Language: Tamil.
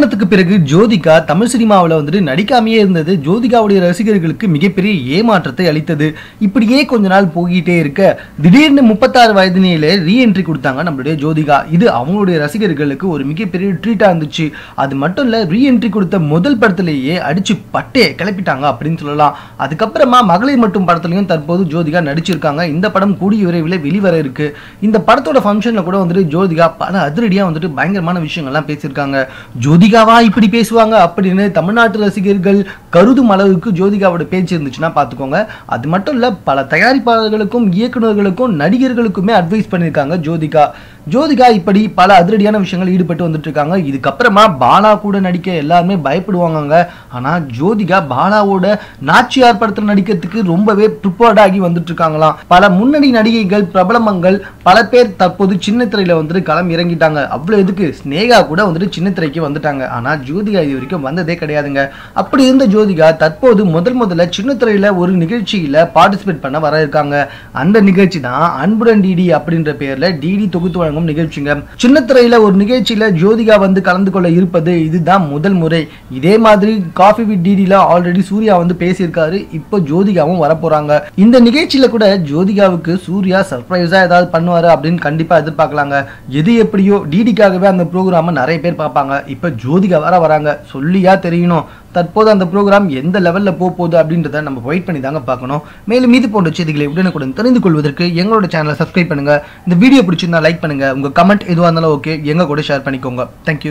திருமணத்துக்கு பிறகு ஜோதிகா தமிழ் சினிமாவில் வந்துட்டு நடிக்காமையே இருந்தது. ஜோதிகாவுடைய ரசிகர்களுக்கு மிகப்பெரிய ஏமாற்றத்தை அளித்தது. இப்படியே கொஞ்ச நாள் போயிட்டே இருக்க திடீர்னு முப்பத்தாறு வயதினிலே ரீஎன்ட்ரி கொடுத்தாங்க நம்மளுடைய ஜோதிகா. இது அவங்களுடைய ரசிகர்களுக்கு ஒரு மிகப்பெரிய ட்ரீட்டா இருந்துச்சு. அது மட்டும் இல்ல ரீஎன்ட்ரி கொடுத்த முதல் படத்திலேயே அடிச்சு பட்டே கிளப்பிட்டாங்க அப்படின்னு சொல்லலாம். அதுக்கப்புறமா மகளிர் மட்டும் படத்துலையும் தற்போது ஜோதிகா நடிச்சிருக்காங்க. இந்த படம் கூடிய விரைவில் வெளிவர இருக்கு. இந்த படத்தோட ஃபங்க்ஷன்ல கூட வந்துட்டு ஜோதிகா பல அதிரடியா வந்துட்டு பயங்கரமான விஷயங்கள்லாம் பேசியிருக்காங்க. ஜோதிகாவா இப்படி பேசுவாங்க அப்படின்னு தமிழ்நாட்டு ரசிகர்கள் கருதும் அளவுக்கு ஜோதிகாவோட பேச்சு இருந்துச்சுன்னா பார்த்துக்கோங்க. அது மட்டும் இல்லை பல தயாரிப்பாளர்களுக்கும் இயக்குனர்களுக்கும் நடிகர்களுக்குமே அட்வைஸ் பண்ணியிருக்காங்க ஜோதிகா. ஜோதிகா இப்படி பல அதிரடியான விஷயங்கள் ஈடுபட்டு வந்துட்டு இருக்காங்க இதுக்கப்புறமா பாலா கூட நடிக்க எல்லாருமே பயப்படுவாங்க ஆனா ஜோதிகா பாலாவோட நாச்சியார் படத்தில் நடிக்கிறதுக்கு ரொம்பவே ப்ரிப்பேர்டாகி வந்துட்டு இருக்காங்களாம் பல முன்னணி நடிகைகள் பிரபலமங்கள் பல பேர் தற்போது சின்ன திரையில வந்துட்டு களம் இறங்கிட்டாங்க. அவ்வளவு எதுக்கு? ஸ்னேகா கூட வந்துட்டு சின்ன திரைக்கு வந்துட்டாங்க. ஆனா ஜோதிகா இது வரைக்கும் வந்ததே கிடையாதுங்க. அப்படி இருந்த ஜோதிகா தற்போது முதல் முதல்ல சின்ன திரையில ஒரு நிகழ்ச்சியில பார்ட்டிசிபேட் பண்ண வர இருக்காங்க. அந்த நிகழ்ச்சி தான் அன்புடன் டிடி அப்படின்ற பேர்ல டிடி தொகுத்து வழங்கும் நிகழ்ச்சிங்க. சின்ன திரையில ஒரு நிகழ்ச்சியில ஜோதிகா வந்து கலந்து கொள்ள இருப்பது இதுதான் முதல் முறை. இதே மாதிரி காஃபி வித் டிடில ஆல்ரெடி சூர்யா வந்து பேசியிருக்காரு. இப்போ ஜோதிகாவும் வரப்போறாங்க. இந்த நிகழ்ச்சியில கூட ஜோதிகாவுக்கு சூர்யா சர்ப்ரைஸா ஏதாவது பண்ணுவாரு அப்படின்னு கண்டிப்பா எதிர்பார்க்கலாங்க. எது எப்படியோ டிடிக்காகவே அந்த ப்ரோக்ராம நிறைய பேர் பார்ப்பாங்க. இப்போ ஜோதிகா வர வராங்க. சொல்லியா தெரியணும். தற்போது அந்த ப்ரோக்ராம் எந்த லெவலில் போக போகுது அப்படின்றத நம்ம வெயிட் பண்ணி தாங்க பார்க்கணும். மேலும் மீது போன்ற செய்திகளை உடனுக்குடன் தெரிந்து கொள்வதற்கு எங்களோட சேனலை சப்ஸ்கிரைப் பண்ணுங்கள் இந்த வீடியோ பிடிச்சிருந்தா லைக் பண்ணுங்கள் உங்கள் கமெண்ட் எதுவாக இருந்தாலும் ஓகே எங்கள் கூட ஷேர் பண்ணிக்கோங்க. தேங்க்யூ